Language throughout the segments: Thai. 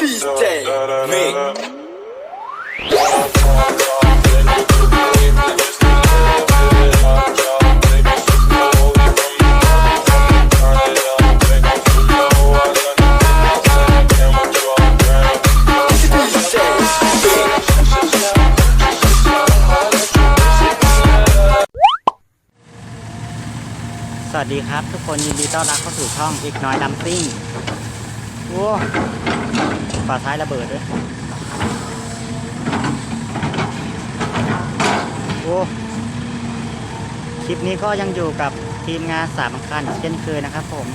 DJ Mick สวัสดีครับ ทุกคนยินดีต้อนรับเข้าสู่ช่องอีกน้อยดัมซิ่ง โอ้ ฝาท้ายระเบิดด้วย โอ้ คลิปนี้ก็ยังอยู่กับทีมงานสามคันเช่นเคยนะครับผม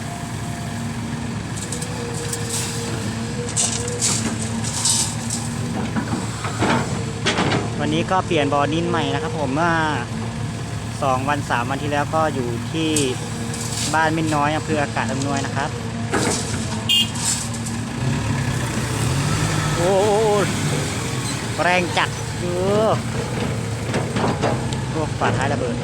วันนี้ก็เปลี่ยนบอร์นินใหม่นะครับผมเมื่อสองวันสามวันที่แล้วก็อยู่ที่บ้านมินน้อยอำเภออากาศอำนวยนะครับ โอ้ แรงจัดเยออโอ้ฝาท้ายระเบิด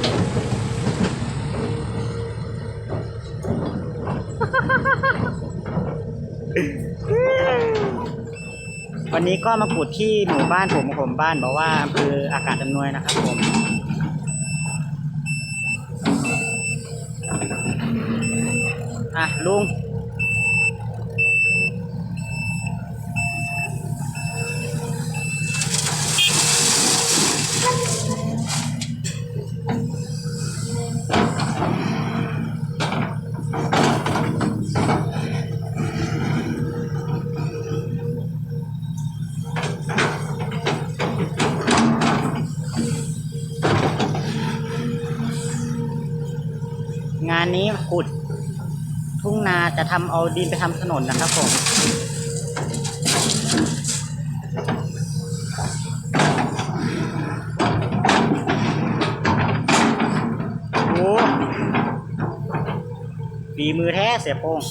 วันนี้ก็มาขุดที่หมู่บ้านผมผมบ้านบอกว่าอำเภออากาศอำนวยนะครับผมอะลุงานนี้ขุดทุ่งนาจะทำเอาดินไปทำถนนนะครับผมโอ้ฝีมือแท้เสียโป้ง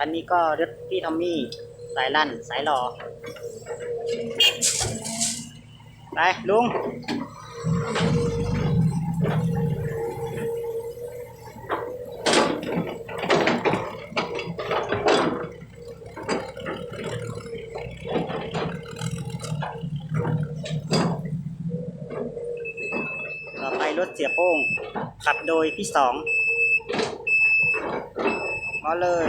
คันนี้ก็รถพี่ทอมมี่สายลั่นสายหล่อไปลุงต่อไปรถเสียโป้งขับโดยพี่สอง มาเลย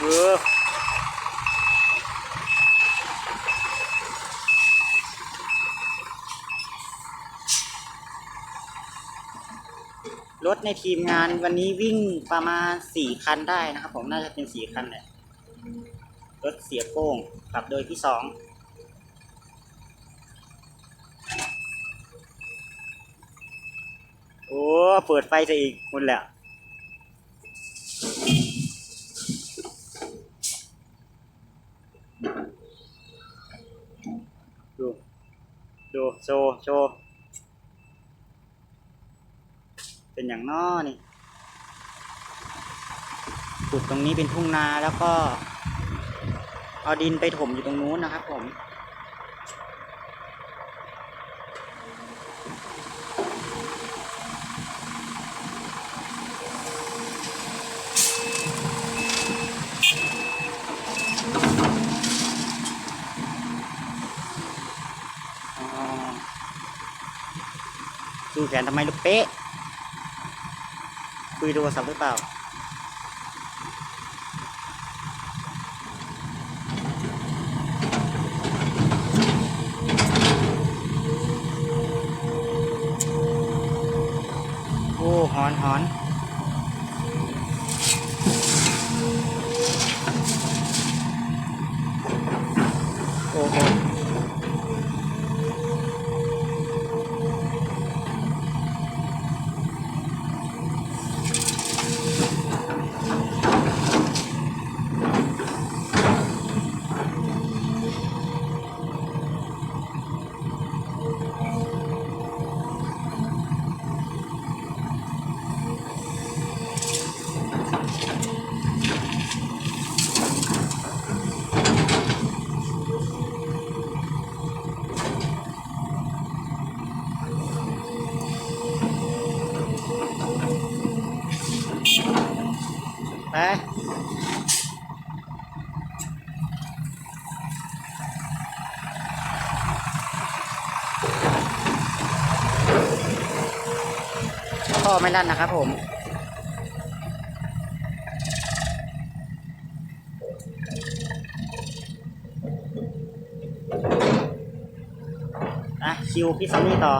เออรถในทีมงานวันนี้วิ่งประมาณสี่คันได้นะครับผมน่าจะเป็นสี่คันแหละ รถเสียโป้งขับโดยพี่สองโอ้ เปิดไฟจะอีกหมดแล้วดูดูโชว์โชว์เป็นอย่างน้อนี่ขุดตรงนี้เป็นทุ่งนาแล้วก็ เอาดินไปถมอยู่ตรงนู้นนะครับผม ดูแขนทำไมลูกเป๊ะ คุยโทรศัพท์หรือเปล่า โอ้อนหอน ไปพ่อไม่ลั่นนะครับผมอะคิวพี่ซันนี่ต่อ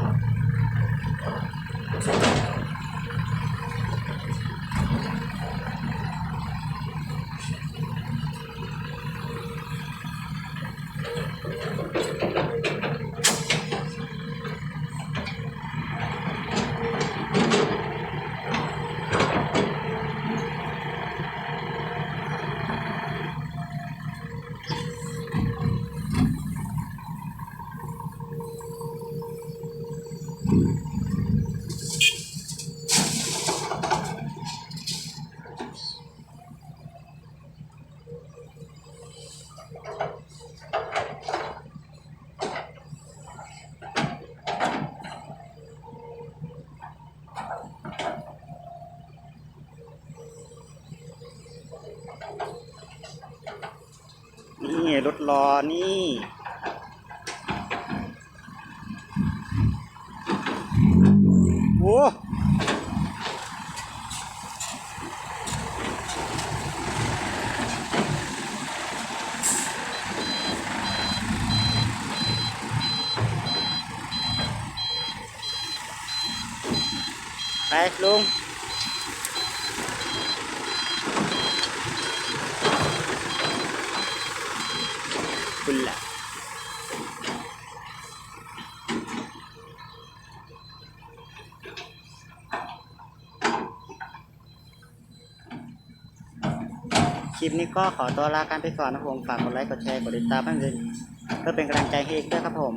นี่รถรอนี่โอ้ไปลุง คุณแหละคลิปนี้ก็ขอตัวลากันไปก่อนนะครับผมฝากกดไลค์กดแชร์กดติดตามเพื่อนเพื่อเป็นกำลังใจให้เอกด้วยครับผม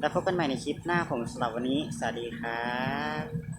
แล้วพบกันใหม่ในคลิปหน้าผมสำหรับวันนี้ สวัสดีครับ